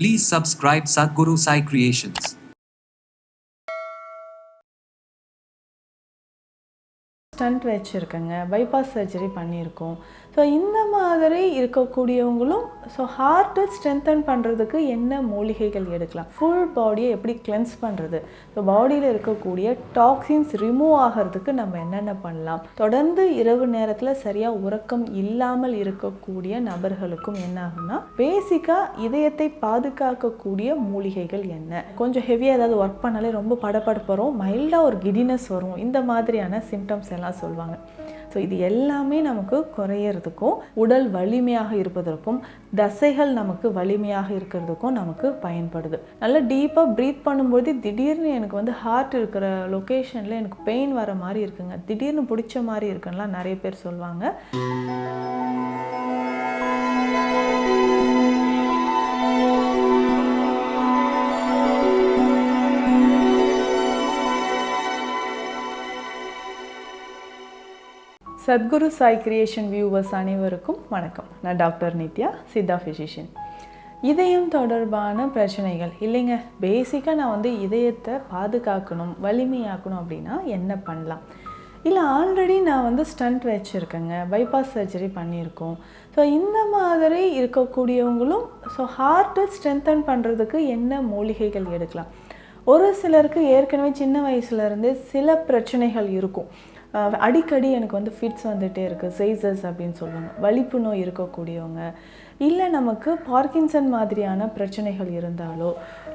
Please subscribe Sadhguru Sai Creations. Stent வச்சுருக்கேங்க bypass surgery பண்ணியிருக்கோம் so இந்த மாதிரி இருக்கக்கூடியவங்களும் ஸோ ஹார்ட்டை ஸ்ட்ரென்தன் பண்ணுறதுக்கு என்ன மூலிகைகள் எடுக்கலாம்? ஃபுல் பாடியை எப்படி கிளென்ஸ் பண்ணுறது ஸோ பாடியில் இருக்கக்கூடிய டாக்ஸின்ஸ் ரிமூவ் ஆகிறதுக்கு நம்ம என்னென்ன பண்ணலாம்? தொடர்ந்து இரவு நேரத்தில் சரியாக உறக்கம் இல்லாமல் இருக்கக்கூடிய நபர்களுக்கும் என்ன ஆகும்னா பேசிக்காக இதயத்தை பாதுகாக்கக்கூடிய மூலிகைகள் என்ன? கொஞ்சம் ஹெவியாக ஏதாவது ஒர்க் பண்ணாலே ரொம்ப படபடப்பு வரும். மைல்டாக ஒரு கிடினஸ் வரும். இந்த மாதிரியான சிம்டம்ஸ் எல்லாம் சொல்லுவாங்க. ஸோ இது எல்லாமே நமக்கு குறையிறதுக்கும் உடல் வலிமையாக இருப்பதற்கும் தசைகள் நமக்கு வலிமையாக இருக்கிறதுக்கும் நமக்கு பயன்படுது. நல்லா டீப்பாக ப்ரீத் பண்ணும்போது திடீர்னு எனக்கு வந்து ஹார்ட் இருக்கிற லொக்கேஷனில் எனக்கு பெயின் வர மாதிரி இருக்குங்க. திடீர்னு பிடிச்ச மாதிரி இருக்குன்னா நிறைய பேர் சொல்லுவாங்க சத்குரு சாய் கிரியேஷன் வியூவர்ஸ் அனைவருக்கும் வணக்கம். நான் டாக்டர் நித்யா சித்தா ஃபிசிஷியன் இதயம் தொடர்பான பிரச்சனைகள் இல்லைங்க பேசிக்காக நான் வந்து இதயத்தை பாதுகாக்கணும் வலிமையாக்கணும் அப்படின்னா என்ன பண்ணலாம்? இல்லை ஆல்ரெடி நான் வந்து ஸ்டண்ட் வச்சுருக்கேங்க பைபாஸ் சர்ஜரி பண்ணியிருக்கோம். ஸோ இந்த மாதிரி இருக்கக்கூடியவங்களும் ஸோ ஹார்ட்டை ஸ்ட்ரென்தன் பண்ணுறதுக்கு என்ன மூலிகைகள் எடுக்கலாம்? ஒரு சிலருக்கு ஏற்கனவே சின்ன வயசுலேருந்தே சில பிரச்சனைகள் இருக்கும். அடிக்கடி எனக்கு வந்து ஃபிட்ஸ் வந்துகிட்டே இருக்குது சைசஸ் அப்படின்னு சொல்லுவாங்க. வலிப்பு நோய் இருக்கக்கூடியவங்க. இல்லை நமக்கு பார்க்கின்சன் மாதிரியான பிரச்சனைகள் இருந்தாலோ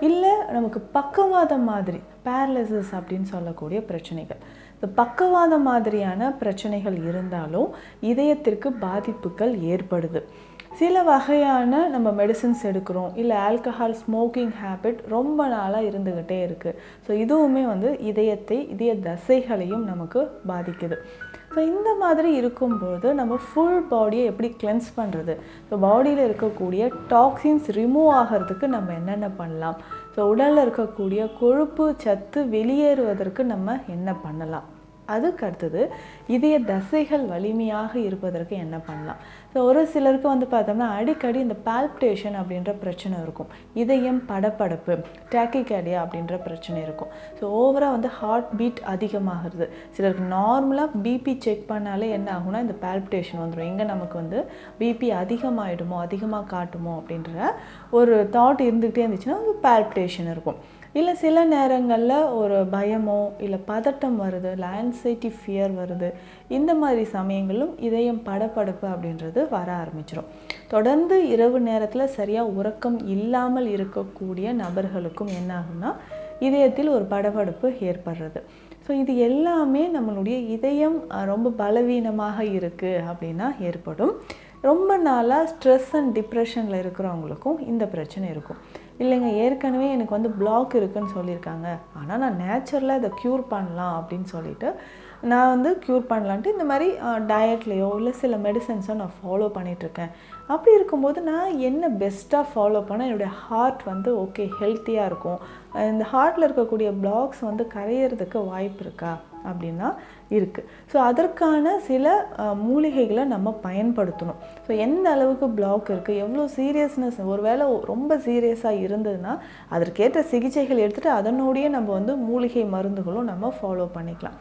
இல்லை நமக்கு பக்கவாதம் மாதிரி பேரலிசஸ் அப்படின்னு சொல்லக்கூடிய பிரச்சனைகள். இந்த பக்கவாதம் மாதிரியான பிரச்சனைகள் இருந்தாலும் இதயத்திற்கு பாதிப்புகள் ஏற்படுது. சில வகையான நம்ம மெடிசின்ஸ் எடுக்கிறோம். இல்லை ஆல்கஹால் ஸ்மோக்கிங் ஹேபிட் ரொம்ப நாளாக இருந்துக்கிட்டே இருக்குது ஸோ இதுவுமே வந்து இதயத்தை இதய தசைகளையும் நமக்கு பாதிக்குது. ஸோ இந்த மாதிரி இருக்கும்போது நம்ம ஃபுல் பாடியை எப்படி கிளென்ஸ் பண்ணுறது ஸோ பாடியில் இருக்கக்கூடிய டாக்ஸின்ஸ் ரிமூவ் ஆகிறதுக்கு நம்ம என்னென்ன பண்ணலாம்? ஸோ உடலில் இருக்கக்கூடிய கொழுப்பு சத்து வெளியேறுவதற்கு நம்ம என்ன பண்ணலாம்? அதுக்கு அடுத்தது இதய தசைகள் வலிமையாக இருப்பதற்கு என்ன பண்ணலாம்? ஸோ ஒரு சிலருக்கு வந்து பார்த்தோம்னா அடிக்கடி இந்த பால்பிட்டேஷன் அப்படின்ற பிரச்சனை இருக்கும். இதயம் படப்படப்பு டேக்கிகேடியா அப்படின்ற பிரச்சனை இருக்கும். ஸோ ஓவராக வந்து ஹார்ட் பீட் அதிகமாகிறது. சிலருக்கு நார்மலாக பிபி செக் பண்ணாலே என்ன ஆகும்னா இந்த பால்பிட்டேஷன் வந்துடும் எங்கே நமக்கு வந்து பிபி அதிகமாகிடுமோ அதிகமாக காட்டுமோ அப்படின்ற ஒரு தாட் இருந்துகிட்டே இருந்துச்சுன்னா பால்பிட்டேஷன் இருக்கும். இல்லை சில நேரங்களில் ஒரு பயமோ இல்லை பதட்டம் வருது இல்லை ஆன்சைட்டி ஃபியர் வருது. இந்த மாதிரி சமயங்களும் இதயம் படப்படப்பு அப்படின்றது வர ஆரம்பிச்சிடும் தொடர்ந்து இரவு நேரத்தில் சரியாக உறக்கம் இல்லாமல் இருக்கக்கூடிய நபர்களுக்கும் என்னாகும்னா இதயத்தில் ஒரு படபடப்பு ஏற்படுறது. ஸோ இது எல்லாமே நம்மளுடைய இதயம் ரொம்ப பலவீனமாக இருக்குது அப்படின்னா ஏற்படும். ரொம்ப நாளாக ஸ்ட்ரெஸ் அண்ட் டிப்ரெஷனில் இருக்கிறவங்களுக்கும் இந்த பிரச்சனை இருக்கும். இல்லைங்க ஏற்கனவே எனக்கு வந்து பிளாக் இருக்குதுன்னு சொல்லியிருக்காங்க. ஆனால் நான் நேச்சுரலாக இதை க்யூர் பண்ணலாம் அப்படின்னு சொல்லிட்டு நான் வந்து க்யூர் பண்ணலான்ட்டு இந்த மாதிரி டயட்லேயோ இல்லை சில மெடிசன்ஸோ நான் ஃபாலோ பண்ணிகிட்ருக்கேன் அப்படி இருக்கும்போது நான் என்ன பெஸ்ட்டாக ஃபாலோ பண்ணால் என்னுடைய ஹார்ட் வந்து ஓகே ஹெல்த்தியாக இருக்கும். இந்த ஹார்ட்டில் இருக்கக்கூடிய பிளாக்ஸ் வந்து கரையிறதுக்கு வாய்ப்பு இருக்கா? அப்படின்னா இருக்குது ஸோ அதற்கான சில மூலிகைகளை நம்ம பயன்படுத்தணும். ஸோ எந்த அளவுக்கு பிளாக் இருக்குது எவ்வளோ சீரியஸ்னஸ் ஒருவேளை ரொம்ப சீரியஸாக இருந்ததுன்னா அதற்கேற்ற சிகிச்சைகள் எடுத்துகிட்டு அதனோடைய நம்ம வந்து மூலிகை மருந்துகளும் நம்ம ஃபாலோ பண்ணிக்கலாம்.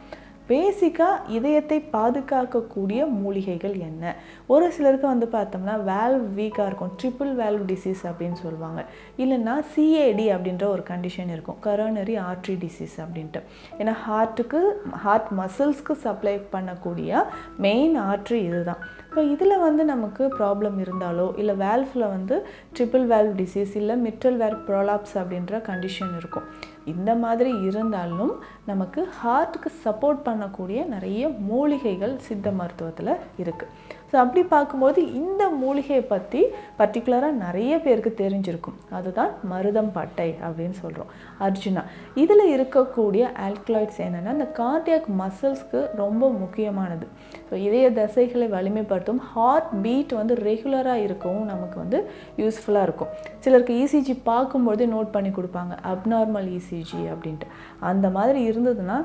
பேசிக்காக இதயத்தை பாதுகாக்கக்கூடிய மூலிகைகள் என்ன? ஒரு சிலருக்கு வந்து பார்த்தோம்னா வேல்வ் வீக்காக இருக்கும். ட்ரிபிள் வேல்வ் டிசீஸ் அப்படின்னு சொல்லுவாங்க. இல்லைன்னா சிஏடி அப்படின்ற ஒரு கண்டிஷன் இருக்கும். கரோனரி ஆர்ட்ரி டிசீஸ் அப்படின்ட்டு. ஏன்னா ஹார்ட்டுக்கு ஹார்ட் மசில்ஸ்க்கு சப்ளை பண்ணக்கூடிய மெயின் ஆர்ட்ரி இதுதான். இப்போ இதில் வந்து நமக்கு ப்ராப்ளம் இருந்தாலோ இல்லை வேல்ஃபில் வந்து ட்ரிபிள் வேல்வ் டிசீஸ் இல்லை மிட்ரல் வேர் ப்ரோலாப்ஸ் அப்படின்ற கண்டிஷன் இருக்கும். இந்த மாதிரி இருந்தாலும் நமக்கு ஹார்ட்டுக்கு சப்போர்ட் பண்ணக்கூடிய நிறைய மூலிகைகள் சித்த மருத்துவத்தில் இருக்குது ஸோ அப்படி பார்க்கும்போது இந்த மூலிகையை பற்றி பர்டிகுலராக நிறைய பேருக்கு தெரிஞ்சிருக்கும். அதுதான் மருதம் பட்டை அப்படின்னு சொல்கிறோம் அர்ஜுனா இதில் இருக்கக்கூடிய ஆல்கலாய்ட்ஸ் என்னென்னா இந்த கார்டியாக் மசில்ஸ்க்கு ரொம்ப முக்கியமானது. ஸோ இதய தசைகளை வலிமைப்படுத்தும் ஹார்ட் பீட் வந்து ரெகுலராக இருக்கவும் நமக்கு வந்து யூஸ்ஃபுல்லாக இருக்கும். சிலருக்கு இசிஜி பார்க்கும்போதே நோட் பண்ணி கொடுப்பாங்க அப்நார்மல் இசிஜி அப்படின்ட்டு. அந்த மாதிரி இருந்ததுன்னா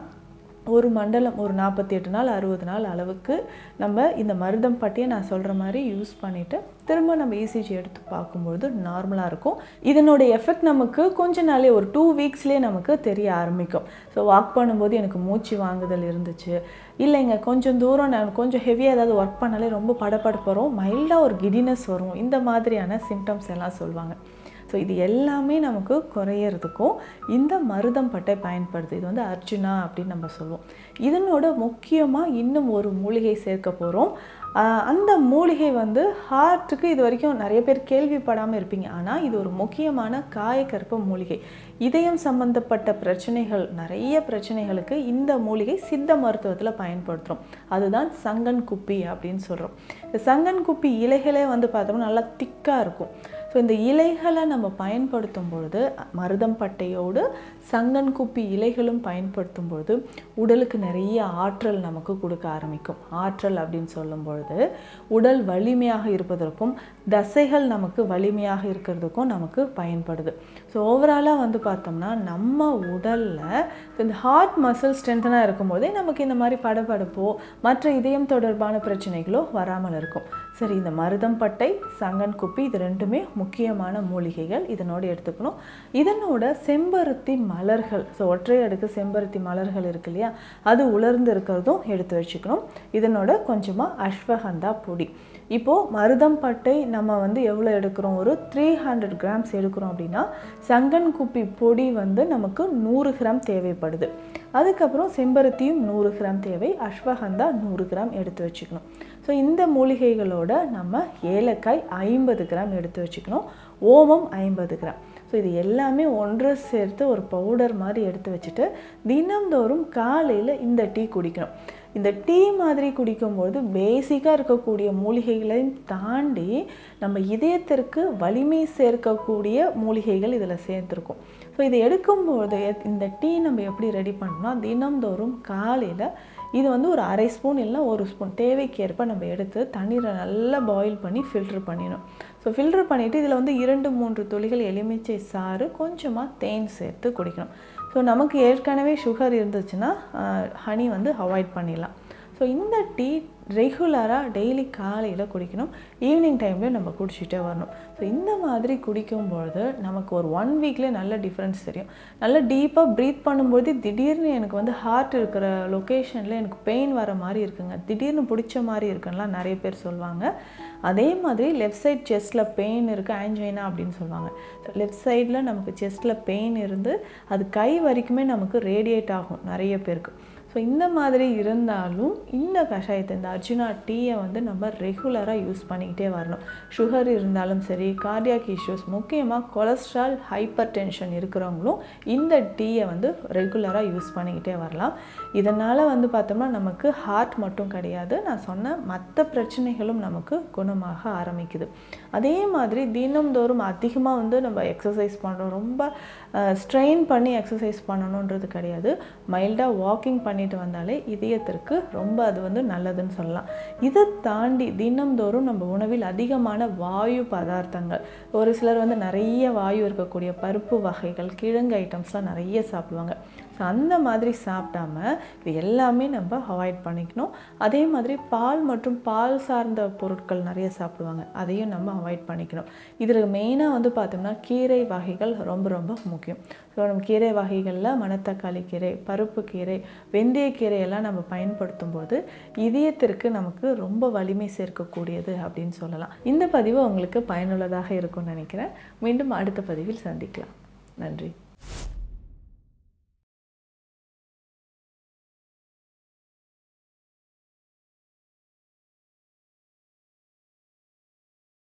ஒரு மண்டலம் ஒரு நாற்பத்தி எட்டு நாள் அறுபது நாள் அளவுக்கு நம்ம இந்த மருதம் பட்டியை நான் சொல்கிற மாதிரி யூஸ் பண்ணிவிட்டு திரும்ப நம்ம இசிஜி எடுத்து பார்க்கும்பொழுது நார்மலாக இருக்கும். இதனுடைய எஃபெக்ட் நமக்கு கொஞ்ச நாளே ஒரு டூ வீக்ஸ்லேயே நமக்கு தெரிய ஆரம்பிக்கும். ஸோ வாக் பண்ணும்போது எனக்கு மூச்சு வாங்குதல் இருந்துச்சு. இல்லைங்க கொஞ்சம் தூரம் நான் கொஞ்சம் ஹெவியாக ஏதாவது ஒர்க் பண்ணாலே ரொம்ப படபடப்பு வரும். மைல்டாக ஒரு கிடினஸ் வரும். இந்த மாதிரியான சிம்டம்ஸ் எல்லாம் சொல்லுவாங்க ஸோ இது எல்லாமே நமக்கு குறையிறதுக்கும் இந்த மருதம் பட்டை பயன்படுது இது வந்து அர்ஜுனா அப்படின்னு நம்ம சொல்லுவோம். இதனோட முக்கியமாக இன்னும் ஒரு மூலிகை சேர்க்க போகிறோம் அந்த மூலிகை வந்து ஹார்ட்டுக்கு இது வரைக்கும் நிறைய பேர் கேள்விப்படாமல் இருப்பீங்க. ஆனால் இது ஒரு முக்கியமான காயக்கற்ப மூலிகை. இதயம் சம்பந்தப்பட்ட பிரச்சனைகள் நிறைய பிரச்சனைகளுக்கு இந்த மூலிகை சித்த மருத்துவத்தில் பயன்படுத்துகிறோம் அதுதான் சங்கன் குப்பி அப்படின்னு சொல்கிறோம் இந்த சங்கன் குப்பி இலைகளே வந்து பார்த்தோம்னா நல்லா திக்காக இருக்கும். ஸோ இந்த இலைகளை நம்ம பயன்படுத்தும் பொழுது மருதம் பட்டையோடு சங்கன் குப்பி இலைகளும் பயன்படுத்தும் பொழுது உடலுக்கு நிறைய ஆற்றல் நமக்கு கொடுக்க ஆரம்பிக்கும். ஆற்றல் அப்படின்னு சொல்லும் பொழுது உடல் வலிமையாக இருப்பதற்கும் தசைகள் நமக்கு வலிமையாக இருக்கிறதுக்கும் நமக்கு பயன்படுது. ஸோ ஓவராலாக வந்து பார்த்தோம்னா நம்ம உடலில் இந்த ஹார்ட் மசில் ஸ்ட்ரென்த்தனாக இருக்கும்போதே நமக்கு இந்த மாதிரி படபடப்போ மற்ற இதயம் தொடர்பான பிரச்சனைகளோ வராமல் இருக்கும். சரி இந்த மருதம் பட்டை சங்கன் குப்பி இது ரெண்டுமே முக்கியமான மூலிகைகள் இதனோடு எடுத்துக்கணும். இதனோட செம்பருத்தி மலர்கள் ஸோ ஒற்றை அடுக்கு செம்பருத்தி மலர்கள் இருக்கு இல்லையா? அது உலர்ந்து இருக்கிறதும் எடுத்து வச்சுக்கணும். இதனோட கொஞ்சமாக அஸ்வகந்தா பொடி. இப்போது மருதம் பட்டை நம்ம வந்து எவ்வளோ எடுக்கிறோம்? ஒரு த்ரீ ஹண்ட்ரட் கிராம்ஸ் எடுக்கிறோம் அப்படின்னா சங்கன் குப்பி பொடி வந்து நமக்கு நூறு கிராம் தேவைப்படுது. அதுக்கப்புறம் செம்பருத்தியும் நூறு கிராம் தேவை அஸ்வகந்தா நூறு கிராம் எடுத்து வச்சுக்கணும். ஸோ இந்த மூலிகைகளோட நம்ம ஏலக்காய் ஐம்பது கிராம் எடுத்து வச்சுக்கணும். ஓமம் ஐம்பது கிராம். ஸோ இது எல்லாமே ஒன்று சேர்த்து ஒரு பவுடர் மாதிரி எடுத்து வச்சுட்டு தினந்தோறும் காலையில் இந்த டீ குடிக்கணும். இந்த டீ மாதிரி குடிக்கும்போது பேசிக்காக இருக்கக்கூடிய மூலிகைகளையும் தாண்டி நம்ம இதயத்திற்கு வலிமை சேர்க்கக்கூடிய மூலிகைகள் இதில் சேர்த்துருக்கோம் ஸோ இதை எடுக்கும்போது இந்த டீ நம்ம எப்படி ரெடி பண்ணோம்னா தினந்தோறும் காலையில் இது வந்து ஒரு அரை ஸ்பூன் இல்லை ஒரு ஸ்பூன் தேவைக்கேற்ப நம்ம எடுத்து தண்ணீரை நல்லா பாயில் பண்ணி ஃபில்ட்ரு பண்ணிடணும். ஸோ ஃபில்ட்ரு பண்ணிவிட்டு இதில் வந்து இரண்டு மூன்று துளிகள் எலுமிச்சை சாறு கொஞ்சமாக தேன் சேர்த்து குடிக்கணும். ஸோ நமக்கு ஏற்கனவே சுகர் இருந்துச்சுன்னா ஹனி வந்து அவாய்ட் பண்ணிடலாம். ஸோ இந்த டீ ரெகுலராக டெய்லி காலையில் குடிக்கணும். ஈவினிங் டைம்லேயும் நம்ம குடிச்சிட்டே வரணும். ஸோ இந்த மாதிரி குடிக்கும்பொழுது நமக்கு ஒரு ஒன் வீக்லேயே நல்ல டிஃப்ரென்ஸ் தெரியும். நல்லா டீப்பாக ப்ரீத் பண்ணும்போது திடீர்னு எனக்கு வந்து ஹார்ட் இருக்கிற லொக்கேஷனில் எனக்கு பெயின் வர மாதிரி இருக்குங்க. திடீர்னு பிடிச்ச மாதிரி இருக்குன்னெலாம் நிறைய பேர் சொல்லுவாங்க. அதே மாதிரி லெஃப்ட் சைட் செஸ்ட்டில் பெயின் இருக்குது ஆன்ஜைனா அப்படின்னு சொல்லுவாங்க. லெஃப்ட் சைடில் நமக்கு செஸ்ட்டில் பெயின் இருந்து அது கை வரைக்குமே நமக்கு ரேடியேட் ஆகும் நிறைய பேருக்கு. ஸோ இந்த மாதிரி இருந்தாலும் இந்த கஷாயத்தை இந்த அர்ஜுனா டீயை வந்து நம்ம ரெகுலராக யூஸ் பண்ணிக்கிட்டே வரணும். சுகர் இருந்தாலும் சரி கார்டியாக் இஷ்யூஸ் முக்கியமாக கொலஸ்ட்ரால் ஹைப்பர் டென்ஷன் இருக்கிறவங்களும் இந்த டீயை வந்து ரெகுலராக யூஸ் பண்ணிக்கிட்டே வரலாம். இதனால் வந்து பார்த்தோம்னா நமக்கு ஹார்ட் மட்டும் கிடையாது. நான் சொன்ன மற்ற பிரச்சனைகளும் நமக்கு குணமாக ஆரம்பிக்குது. அதே மாதிரி தினம்தோறும் அதிகமாக வந்து நம்ம எக்ஸசைஸ் பண்ணுறோம் ரொம்ப ஸ்ட்ரெயின் பண்ணி எக்ஸசைஸ் பண்ணணுன்றது கிடையாது. மைல்டாக வாக்கிங் பண்ணி பண்ணிட்டு வந்தாலே இதயத்திற்கு ரொம்ப அது வந்து நல்லதுன்னு சொல்லலாம். இதை தாண்டி தினம்தோறும் நம்ம உணவில் அதிகமான வாயு பதார்த்தங்கள் ஒரு சிலர் வந்து நிறைய வாயு இருக்கக்கூடிய பருப்பு வகைகள் கிழங்கு ஐட்டம்ஸ்லாம் நிறைய சாப்பிடுவாங்க. ஸோ அந்த மாதிரி சாப்பிடாம இது எல்லாமே நம்ம அவாய்ட் பண்ணிக்கணும். அதே மாதிரி பால் மற்றும் பால் சார்ந்த பொருட்கள் நிறைய சாப்பிடுவாங்க. அதையும் நம்ம அவாய்ட் பண்ணிக்கணும். இதில் மெயினாக வந்து பார்த்தோம்னா கீரை வகைகள் ரொம்ப ரொம்ப முக்கியம். ஸோ நம்ம கீரை வகைகளில் மணத்தக்காளி கீரை பருப்பு கீரை வெந்தய கீரையெல்லாம் நம்ம பயன்படுத்தும் போது இதயத்திற்கு நமக்கு ரொம்ப வலிமை சேர்க்கக்கூடியது அப்படின்னு சொல்லலாம். இந்த பதிவு உங்களுக்கு பயனுள்ளதாக இருக்கும்னு நினைக்கிறேன். மீண்டும் அடுத்த பதிவில் சந்திக்கலாம். நன்றி.